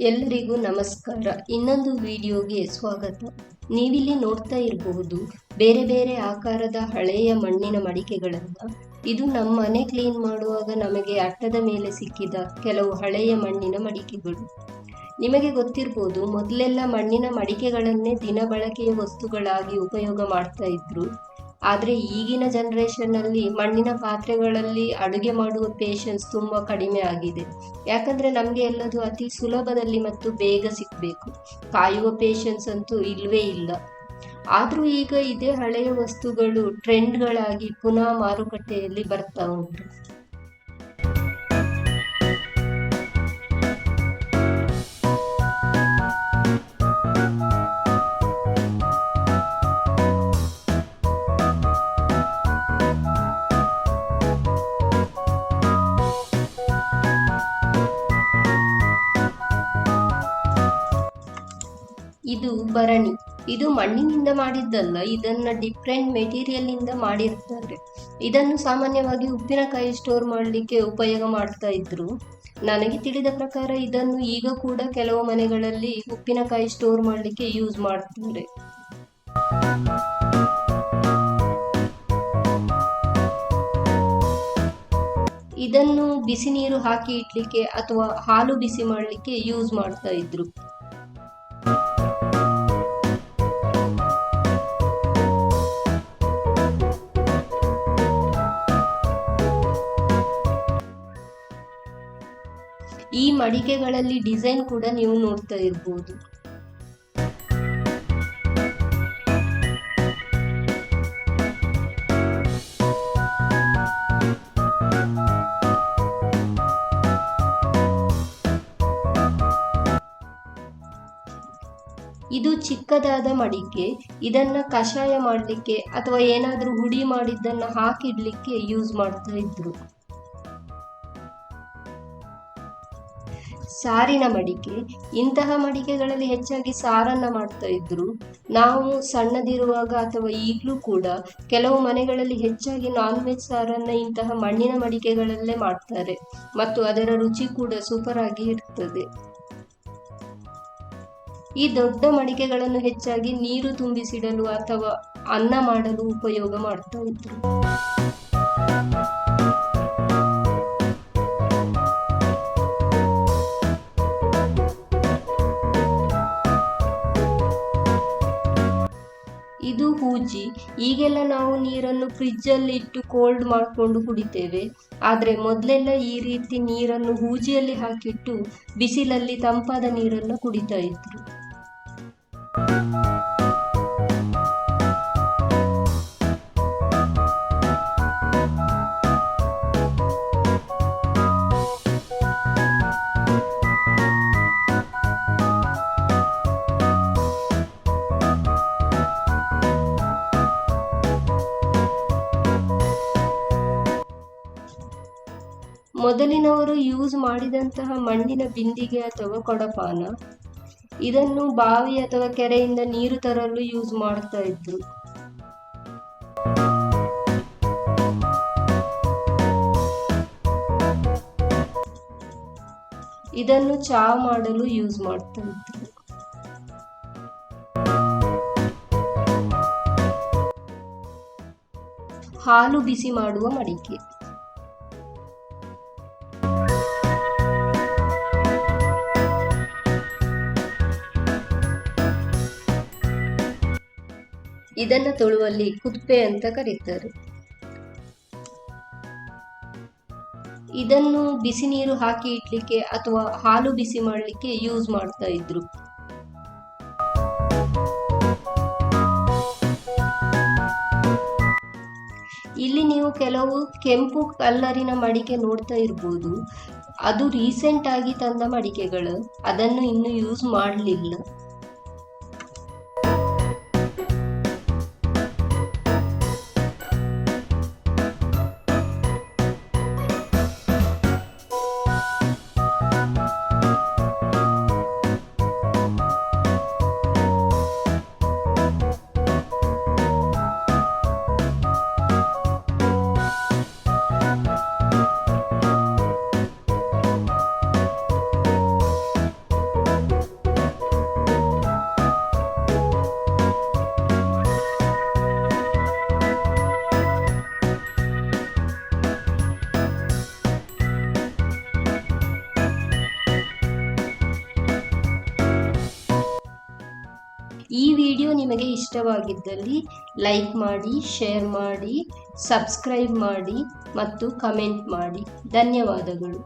ಎಲ್ಲರಿಗೂ ನಮಸ್ಕಾರ. ಇನ್ನೊಂದು ವಿಡಿಯೋಗೆ ಸ್ವಾಗತ. ನೀವಿಲ್ಲಿ ನೋಡ್ತಾ ಇರಬಹುದು ಬೇರೆ ಬೇರೆ ಆಕಾರದ ಹಳೆಯ ಮಣ್ಣಿನ ಮಡಿಕೆಗಳನ್ನು. ಇದು ನಮ್ಮ ಮನೆ ಕ್ಲೀನ್ ಮಾಡುವಾಗ ನಮಗೆ ಅಟ್ಟದ ಮೇಲೆ ಸಿಕ್ಕಿದ ಕೆಲವು ಹಳೆಯ ಮಣ್ಣಿನ ಮಡಿಕೆಗಳು. ನಿಮಗೆ ಗೊತ್ತಿರ್ಬೋದು, ಮೊದಲೆಲ್ಲ ಮಣ್ಣಿನ ಮಡಿಕೆಗಳನ್ನೇ ದಿನ ಬಳಕೆಯ ವಸ್ತುಗಳಾಗಿ ಉಪಯೋಗ ಮಾಡ್ತಾ ಇದ್ರು. ಆದರೆ ಈಗಿನ ಜನ್ರೇಷನ್ನಲ್ಲಿ ಮಣ್ಣಿನ ಪಾತ್ರೆಗಳಲ್ಲಿ ಅಡುಗೆ ಮಾಡುವ ಪೇಷನ್ಸ್ ತುಂಬ ಕಡಿಮೆ ಆಗಿದೆ. ಯಾಕಂದರೆ ನಮಗೆ ಎಲ್ಲದು ಅತಿ ಸುಲಭದಲ್ಲಿ ಮತ್ತು ಬೇಗ ಸಿಗಬೇಕು. ಕಾಯುವ ಪೇಷನ್ಸ್ ಅಂತೂ ಇಲ್ಲವೇ ಇಲ್ಲ. ಆದರೂ ಈಗ ಇದೇ ಹಳೆಯ ವಸ್ತುಗಳು ಟ್ರೆಂಡ್ಗಳಾಗಿ ಪುನಃ ಮಾರುಕಟ್ಟೆಯಲ್ಲಿ ಬರ್ತಾ ಉಂಟು. ಇದು ಭರಣಿ. ಇದು ಮಣ್ಣಿನಿಂದ ಮಾಡಿದ್ದಲ್ಲ, ಇದನ್ನ ಡಿಫ್ರೆಂಟ್ ಮೆಟೀರಿಯಲ್ ಇಂದ ಮಾಡಿರ್ತಾರೆ. ಇದನ್ನು ಸಾಮಾನ್ಯವಾಗಿ ಉಪ್ಪಿನಕಾಯಿ ಸ್ಟೋರ್ ಮಾಡಲಿಕ್ಕೆ ಉಪಯೋಗ ಮಾಡ್ತಾ ಇದ್ರು. ನನಗೆ ತಿಳಿದ ಪ್ರಕಾರ ಇದನ್ನು ಈಗ ಕೂಡ ಕೆಲವು ಮನೆಗಳಲ್ಲಿ ಉಪ್ಪಿನಕಾಯಿ ಸ್ಟೋರ್ ಮಾಡಲಿಕ್ಕೆ ಯೂಸ್ ಮಾಡ್ತಾರೆ. ಇದನ್ನು ಬಿಸಿ ನೀರು ಹಾಕಿ ಇಡ್ಲಿಕ್ಕೆ ಅಥವಾ ಹಾಲು ಬಿಸಿ ಮಾಡಲಿಕ್ಕೆ ಯೂಸ್ ಮಾಡ್ತಾ ಇದ್ರು. ಮಡಿಕೆಗಳಲ್ಲಿ ಡಿಸೈನ್ ಕೂಡ ನೀವು ನೋಡ್ತಾ ಇರ್ಬೋದು. ಇದು ಚಿಕ್ಕದಾದ ಮಡಿಕೆ, ಇದನ್ನ ಕಷಾಯ ಮಾಡಲಿಕ್ಕೆ ಅಥವಾ ಏನಾದರೂ ಹುಡಿ ಮಾಡಿದ್ದನ್ನು ಹಾಕಿಡ್ಲಿಕ್ಕೆ ಯೂಸ್ ಮಾಡ್ತಾ ಇದ್ರು. ಸಾರಿನ ಮಡಿಕೆ, ಇಂತಹ ಮಡಿಕೆಗಳಲ್ಲಿ ಹೆಚ್ಚಾಗಿ ಸಾರನ್ನ ಮಾಡ್ತಾ ಇದ್ರು. ನಾವು ಸಣ್ಣದಿರುವಾಗ ಅಥವಾ ಈಗಲೂ ಕೂಡ ಕೆಲವು ಮನೆಗಳಲ್ಲಿ ಹೆಚ್ಚಾಗಿ ನಾನ್ ವೆಜ್ ಸಾರನ್ನ ಇಂತಹ ಮಣ್ಣಿನ ಮಡಿಕೆಗಳಲ್ಲೇ ಮಾಡ್ತಾರೆ. ಮತ್ತು ಅದರ ರುಚಿ ಕೂಡ ಸೂಪರ್ ಆಗಿ ಇರ್ತದೆ. ಈ ದೊಡ್ಡ ಮಡಿಕೆಗಳನ್ನು ಹೆಚ್ಚಾಗಿ ನೀರು ತುಂಬಿಸಿಡಲು ಅಥವಾ ಅನ್ನ ಮಾಡಲು ಉಪಯೋಗ ಮಾಡ್ತಾ ಇದ್ರು. ಈಗೆಲ್ಲ ನಾವು ನೀರನ್ನು ಫ್ರಿಜ್ಜಲ್ಲಿ ಇಟ್ಟು ಕೋಲ್ಡ್ ಮಾಡಿಕೊಂಡು ಕುಡಿತೇವೆ. ಆದರೆ ಮೊದಲೆಲ್ಲ ಈ ರೀತಿ ನೀರನ್ನು ಹೂಜಿಯಲ್ಲಿ ಹಾಕಿಟ್ಟು ಬಿಸಿಲಲ್ಲಿ ತಂಪಾದ ನೀರನ್ನು ಕುಡಿತಾ ಇದ್ರು. ಮೊದಲಿನವರು ಯೂಸ್ ಮಾಡಿದಂತಹ ಮಣ್ಣಿನ ಬಿಂದಿಗೆ ಅಥವಾ ಕೊಡಪಾನ, ಇದನ್ನು ಬಾವಿ ಅಥವಾ ಕೆರೆಯಿಂದ ನೀರು ತರಲು ಯೂಸ್ ಮಾಡ್ತಾ ಇದ್ರು. ಇದನ್ನು ಚಾ ಮಾಡಲು ಯೂಸ್ ಮಾಡ್ತಾ ಇದ್ರು. ಹಾಲು ಬಿಸಿ ಮಾಡುವ ಮಡಿಕೆ. ಇದನ್ನ ತೊಳುವಲ್ಲಿ ಕುಪ್ಪೆ ಅಂತ ಕರೀತಾರೆ. ಇದನ್ನು ಬಿಸಿ ನೀರು ಹಾಕಿ ಇಡ್ಲಿಕ್ಕೆ ಅಥವಾ ಹಾಲು ಬಿಸಿ ಮಾಡಲಿಕ್ಕೆ ಯೂಸ್ ಮಾಡ್ತಾ ಇದ್ರು. ಇಲ್ಲಿ ನೀವು ಕೆಲವು ಕೆಂಪು ಕಲ್ಲರಿನ ಮಡಿಕೆ ನೋಡ್ತಾ ಇರ್ಬೋದು. ಅದು ರೀಸೆಂಟ್ ಆಗಿ ತಂದ ಮಡಿಕೆಗಳು. ಅದನ್ನು ಇನ್ನು ಯೂಸ್ ಮಾಡಲಿಲ್ಲ. ವಿಡಿಯೋ ನಿಮಗೆ ಇಷ್ಟವಾಗಿದ್ದಲ್ಲಿ ಲೈಕ್ ಮಾಡಿ ಶೇರ್ ಮಾಡಿ ಸಬ್ಸ್ಕ್ರೈಬ್ ಮಾಡಿ ಮತ್ತು ಕಮೆಂಟ್ ಮಾಡಿ. ಧನ್ಯವಾದಗಳು.